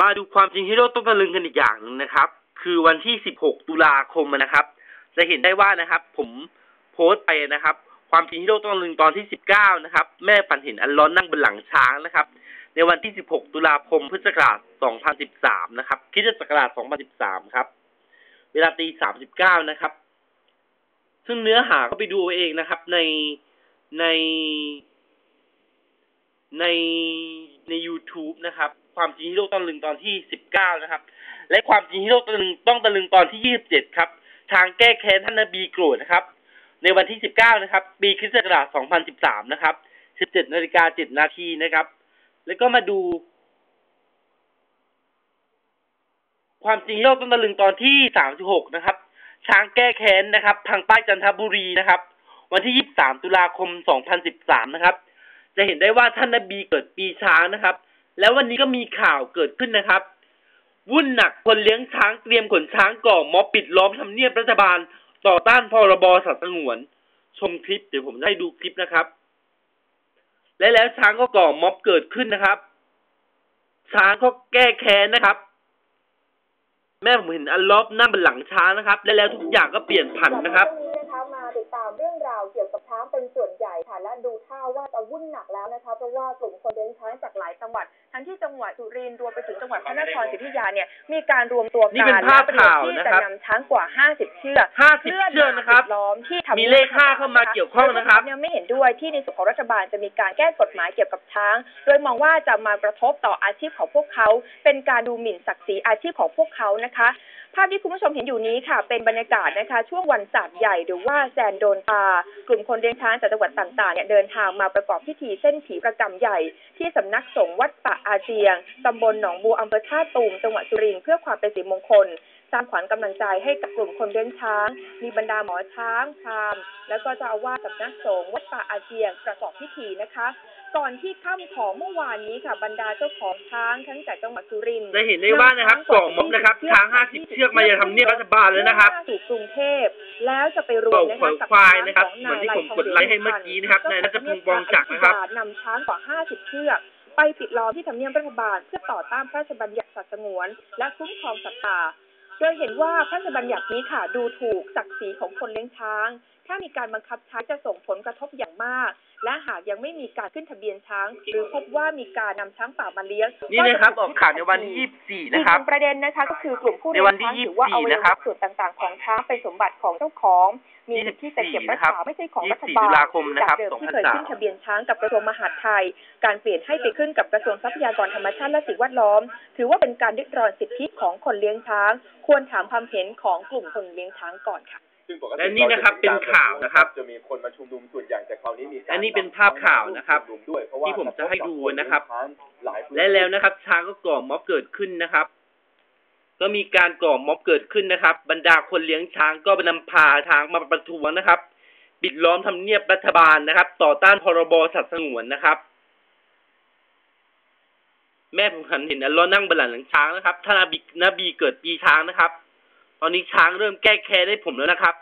มาดูความจริงที่โลกต้องตะลึงกันอีกอย่างหนึงนะครับ คือวันที่ 16 ตุลาคมนะครับ จะเห็นได้ว่านะครับ ผมโพสต์ไปนะครับ ความจริงที่โลกต้องตะลึงตอนที่ 19 นะครับ แม่ฝันเห็นอันร้อนนั่งบนหลังช้างนะครับ ในวันที่ 16 ตุลาคมพุทธศักราช 2013 นะครับคริสตศักราช 2013 ครับ เวลาตี 39 นะครับ ซึ่งเนื้อหาก็ไปดูเอาเองนะครับ ในในในใน YouTube นะครับ ความจริงที่โลกต้องตะลึงตอนที่19นะครับ และความจริงที่โลกตะลึงต้องตะลึงตอนที่27ครับ ทางแก้แค้นท่านนบีโกรธนะครับ ในวันที่19นะครับ ปีคริสต์ศักราช2013นสิบสามนะครับ17นาฬิกา7นาทีนะครับ แล้วก็มาดู ความจริงโลกต้องตะลึงตอนที่36นะครับ ช้างแก้แค้นนะครับทางใต้จันทบุรีนะครับ วันที่23ตุลาคม2013นะครับจะเห็นได้ว่าท่านนบีเกิดปีช้างนะครับ แล้ววันนี้ก็มีข่าวเกิดขึ้นนะครับ วุ่นหนักคนเลี้ยงช้างเตรียมขนช้างก่อม็อบปิดล้อมทำเนียบรัฐบาล ต่อต้านพรบสัตว์สงวน ชมคลิปเดี๋ยวผมให้ดูคลิปนะครับ และแล้วช้างก็ก่อม็อบเกิดขึ้นนะครับ ช้างก็แก้แค้นนะครับ แม่ผมเห็นอัลลอฟนั่งบนหลังช้างนะครับ และแล้วทุกอย่างก็เปลี่ยนผันนะครับมาติดตามเรื่องราวเกี่ยวกับช้างเป็นส่วนใหญ่ ค่ะ และดูท่าว่าจะวุ่นหนักแล้วนะคะ เพราะว่ากลุ่มคนเลี้ยงช้างจากหลายจังหวัด ทั้งที่จังหวัดสุรินทร์รวมไปถึงจังหวัดพระนครศรีอยุธยาเนี่ยมีการรวมตัวกันนี่เป็นภาพข่าวและเตรียมที่นะจะครับนำช้างกว่า 50 เชือก50 เชือกนะครับปิดล้อมที่ทำมีเลขห้าเข้ามาเกี่ยวข้องนะครับเนี่ยไม่เห็นด้วยที่ในส่วนของรัฐบาลจะมีการแก้กฎหมายเกี่ยวกับช้าง โดยมองว่าจะมากระทบต่ออาชีพของพวกเขา เป็นการดูหมิ่นศักดิ์ศรีอาชีพของพวกเขานะคะภาพที่คุณผู้ชมเห็นอยู่นี้ค่ะ เป็นบรรยากาศนะคะ ช่วงวันศาสตร์ใหญ่หรือว่าแซนโดนตากลุ่มคนเลี้ยงช้างจากจังหวัดต่างๆเนี่ยเดินทางมาประกอบพิธีเส้นผีประกรรมใหญ่ ที่สำนักสงฆ์วัดป่าอาเจียงตำบลหนองบัวอำเภอท่าตูมจังหวัดสุรินทร์เพื่อความเป็นสิริมงคล สร้างขวัญกำลังใจให้กับกลุ่มคนเลี้ยงช้าง มีบรรดาหมอช้างพราหมณ์แล้วก็เจ้าอาวาสสำนักสงฆ์วัดป่าอาเจียงประกอบพิธีนะคะ ก่อนที่ค่ำของเมื่อวานนี้ค่ะบรรดาเจ้าของช้างทั้งจากจังหวัดสุรินทร์จะเห็นได้ว่านะครับกล่องม็อบนะครับช้าง50เชือกมาจะทำเนียบรัฐบาลแล้วนะครับมุ่งหาสู่กรุงเทพแล้วจะไปรวมนะคะกับควายนะครับช้งเหมือนที่ผมขงกดไลค์ให้เมื่อกี้นะครับเจ้าของนายรัฐพงษ์วงจักรนะครับนำช้างกว่า50เชือกไปปิดล้อมที่ทำเนียบรัฐบาลเพื่อต่อต้านพระราชบัญญัติสัตว์สงวน และคุ้มครองสัตว์ป่า โดยเห็นว่าพระราชบัญญัตินี้ค่ะดูถูกศักดิ์ศรีของคนเลี้ยงช้าง ถ้ามีการบังคับใช้จะส่งผลกระทบอย่างมาก และหากยังไม่มีการขึ้นทะเบียนช้าง หรือพบว่ามีการนำช้างป่ามาเลี้ยงนี่นะครับก็อจะอกข่าวในวันที่ 24อีกนะหครับนึ่งประเด็นนะคะก็คือกลุ่มผู้ในวันที่เลี้ยงช้างถือว่าอวั24ยวนะครัะบส่วนต่างๆ ของช้างเป็นสมบัติของเจ้าของ มีสิทธิ์ที่จะเก็บรักษาไม่ใช่ของรัฐบา24ตุลลาคมนะครับจากเดิมที่เคย2003ขึ้นทะเบียนช้างกับกระทรวงมหาดไทย การเปลี่ยนให้ไปขึ้นกับกระทรวงทรัพยากรธรรมชาติและสิ่งแวดล้อม ถือว่าเป็นการริดรอนสิทธิของคนเลี้ยงช้าง ควรถามความเห็นของกลุ่มคนเลี้ยงช้างก่อนค่ะซึ่งปกติและนี่นะครับเป็นข่าวนะครับจะมีคนมาชุมนุมส่วนใหญ่แต่คราวนี้มีการอันนี้เป็นภาพข่าวนะครับชุมนุมด้วยเพราะว่าที่ผมจะให้ดูนะครับหลายพื้นที่และแล้วนะครับช้างก็ก่อม็อบเกิดขึ้นนะครับ ก็มีการก่อม็อบเกิดขึ้นนะครับ บรรดาคนเลี้ยงช้างก็นำพาช้างมาประท้วงนะครับปิดล้อมทำเนียบรัฐบาลนะครับ ต่อต้านพรบสัตว์สงวนนะครับ แม่ผมหันเห็นอัลเลอฮ์นั่งบนหลังช้างนะครับท่านนบีนบีเกิดปีช้างนะครับ ตอนนี้ช้างเริ่มแก้แค้นให้ผมแล้วนะครับ